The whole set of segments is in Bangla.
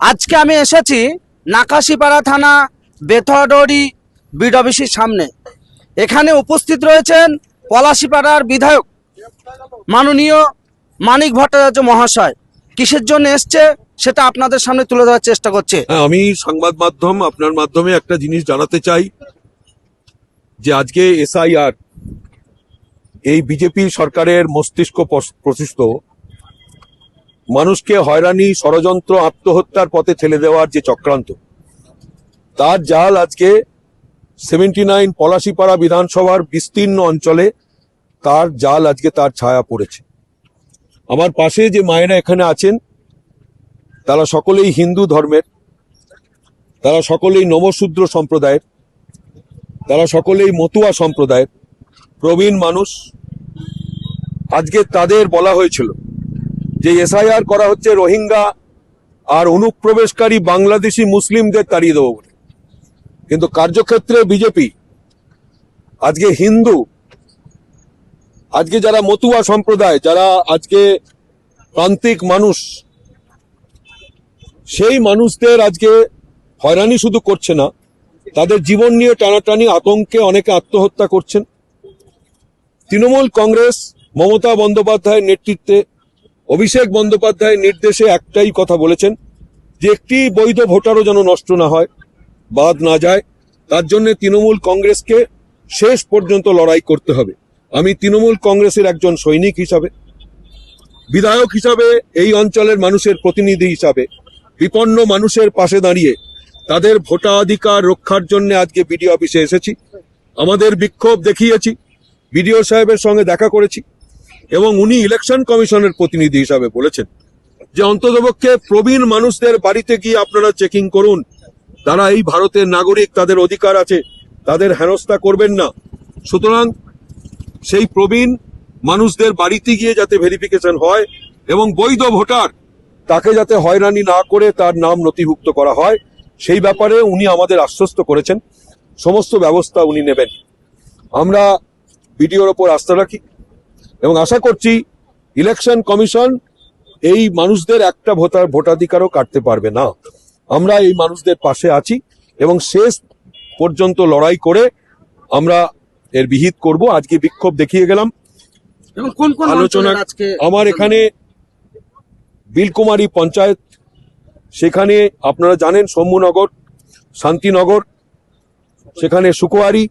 আজকে আমি এসেছি নাকাশিপাড়া থানা বেথডরি বিডবিসির সামনে। এখানে উপস্থিত রয়েছেন পলাশিপাড়ার বিধায়ক মাননীয় মানিক ভট্টাচার্য মহাশয়। কিসের জন্য এসছে সেটা আপনাদের সামনে তুলে ধরার চেষ্টা করছে। হ্যাঁ আমি সংবাদ মাধ্যম, আপনার মাধ্যমে একটা জিনিস জানাতে চাই, যে আজকে এসআইআর, এই বিজেপি সরকারের মস্তিষ্ক প্রসিষ্ট মানুষকে হয়রানি, ষড়যন্ত্র, আত্মহত্যার পথে ঠেলে দেওয়ার যে চক্রান্ত, তার জাল আজকে সেভেন্টি নাইন পলাশিপাড়া বিধানসভার বিস্তীর্ণ অঞ্চলে তার জাল আজকে তার ছায়া পড়েছে। আমার পাশে যে মায়েরা এখানে আছেন, তারা সকলেই হিন্দু ধর্মের, তারা সকলেই নবশূদ্র সম্প্রদায়ের, তারা সকলেই মতুয়া সম্প্রদায়ের প্রবীণ মানুষ। আজকে তাদের বলা হয়েছিল যে এসআইআর করা হচ্ছে রোহিঙ্গা আর অনুপ্রবেশকারী বাংলাদেশি মুসলিমদের তাড়িয়ে দেবো বলে। কিন্তু কার্যক্ষেত্রে বিজেপি, আজকে হিন্দু, আজকে যারা মতুয়া সম্প্রদায়, যারা আজকে প্রান্তিক মানুষ, সেই মানুষদের আজকে হয়রানি শুধু করছে না, তাদের জীবন নিয়ে টানাটানি আতঙ্কে অনেকে আত্মহত্যা করছেন। তৃণমূল কংগ্রেস মমতা বন্দ্যোপাধ্যায়ের নেতৃত্বে অভিষেক বন্দ্যোপাধ্যায়ের নির্দেশে একটাই কথা বলেছেন যে একটি বৈধ ভোটারও যেন নষ্ট না হয়, বাদ না যায়। তার জন্য তৃণমূল কংগ্রেসকে শেষ পর্যন্ত লড়াই করতে হবে। আমি তৃণমূল কংগ্রেসের একজন সৈনিক হিসাবে, বিধায়ক হিসাবে, এই অঞ্চলের মানুষের প্রতিনিধি হিসাবে, বিপন্ন মানুষের পাশে দাঁড়িয়ে তাদের ভোটাধিকার রক্ষার জন্য আজকে বিডিও অফিসে এসেছি। আমাদের বিক্ষোভ দেখিয়েছি, বিডিও সাহেবের সঙ্গে দেখা করেছি। এবং উনি ইলেকশন কমিশনের প্রতিনিধি হিসাবে বলেছেন যে অন্ততপক্ষে প্রবীণ মানুষদের বাড়িতে গিয়ে আপনারা চেকিং করুন। তারা এই ভারতের নাগরিক, তাদের অধিকার আছে, তাদের হেনস্থা করবেন না। সুতরাং সেই প্রবীণ মানুষদের বাড়িতে গিয়ে যাতে ভেরিফিকেশন হয় এবং বৈধ ভোটার তাকে যাতে হয়রানি না করে তার নাম নথিভুক্ত করা হয়, সেই ব্যাপারে উনি আমাদের আশ্বস্ত করেছেন। সমস্ত ব্যবস্থা উনি নেবেন। আমরা বিডিওর ওপর আস্থা রাখি। এবং আশা করছি ইলেকশন কমিশন এই মানুষদের একটা ভোটার ভোটাধিকারও কাটতে পারবে না। আমরা এই মানুষদের পাশে আছি এবং শেষ পর্যন্ত লড়াই করে আমরা এর বিহিত করব। আজকে বিক্ষোভ দেখিয়ে গেলাম। আলোচনা আমার এখানে বিলকুমারী পঞ্চায়েত সেখানে আপনারা জানেন শম্ভুনগর শান্তিনগর সেখানে সুকুয়ারি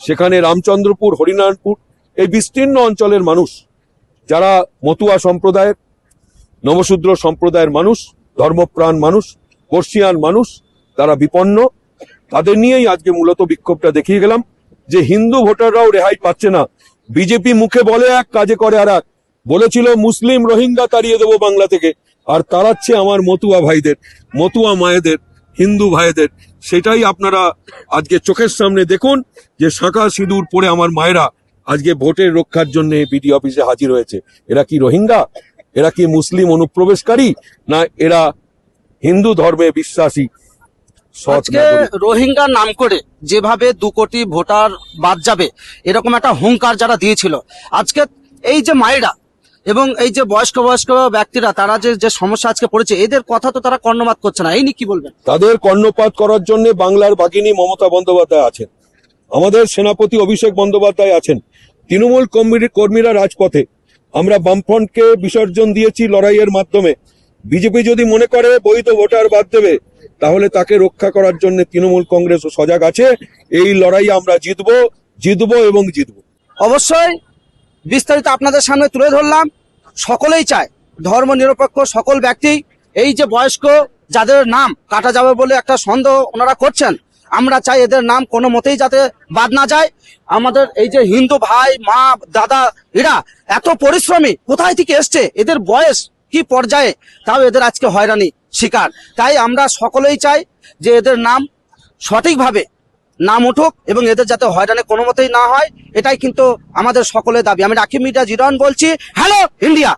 সেখানে রামচন্দ্রপুর হরিনারায়ণপুর এই বিস্তীর্ণ অঞ্চলের মানুষ, যারা মতুয়া সম্প্রদায়ের, নবশূদ্র সম্প্রদায়ের মানুষ, ধর্মপ্রাণ মানুষ বর্ষিয়ান মানুষ, তারা বিপন্ন, তাদের নিয়েই আজকে মূলত বিক্ষোভটা দেখিয়ে গেলাম যে হিন্দু ভোটাররাও রেহাই পাচ্ছে না। বিজেপি মুখে বলে এক, কাজে করে আর এক। বলেছিল, মুসলিম রোহিঙ্গা তাড়িয়ে দেবো বাংলা থেকে। আর তাড়াচ্ছে আমার মতুয়া ভাইদের, মতুয়া মায়েদের, হিন্দু ভাইদের। সেটাই আপনারা আজকে চোখের সামনে দেখুন যে শাঁখা সিঁদুর পরে আমার মায়েরা আজকে ভোটের রক্ষার জন্য বিডি অফিসে হাজির হয়েছে। এরা কি রোহিঙ্গা? এরা কি মুসলিম অনুপ্রবেশকারী? না এরা হিন্দু ধর্মে বিশ্বাসী? আজকে? রোহিঙ্গার নাম করে যেভাবে দু কোটি ভোটার বাদ যাবে এরকম একটা হুঙ্কার যারা দিয়েছিল। আজকে এই যে মায়েরা এবং এই যে বয়স্ক বয়স্ক ব্যক্তিরা তারা যে যে সমস্যা আজকে পড়েছে এদের কথা তো তারা কর্ণপাত করছে না। এই নিয়ে কি বলবেন? তাদের কর্ণপাত করার জন্য বাংলার বাগিনী মমতা বন্দ্যোপাধ্যায় আছেন। আমাদের সেনাপতি অভিষেক বন্দ্যোপাধ্যায় আছেন। তৃণমূল কর্মী- কর্মীরা রাজপথে। আমরা বামফ্রন্টকে বিসর্জন দিয়েছি লড়াইয়ের মাধ্যমে। বিজেপি যদি মনে করে বৈধ ভোটার বাদ দেবে, তাহলে তাকে রক্ষা করার জন্য তৃণমূল কংগ্রেস সজাগ আছে। এই লড়াই আমরা জিতবো জিতবো এবং জিতবো। অবশ্যই বিস্তারিত আপনাদের সামনে তুলে ধরলাম। সকলেই চায় ধর্ম নিরপেক্ষ সকল ব্যক্তি। এই যে বয়স্ক, যাদের নাম কাটা যাবে বলে একটা সন্দেহ ওনারা করছেন আমরা চাই এদের নাম কোনো মতেই যাতে বাদ না যায়। আমাদের এই যে হিন্দু ভাই, মা, দাদা, এরা এত পরিশ্রমী, কোথায় থেকে এসছে? এদের বয়স কি পর্যায়ে? তাও এদের আজকে হয়রানি শিকার। তাই আমরা সকলেই চাই যে এদের নাম সঠিকভাবে নাম উঠুক এবং এদের যাতে হয়রানি কোনো মতেই না হয়, এটাই কিন্তু আমাদের সকলের দাবি। আমি রাখি মিডিয়া জিরন বলছি, হ্যালো, ইন্ডিয়া!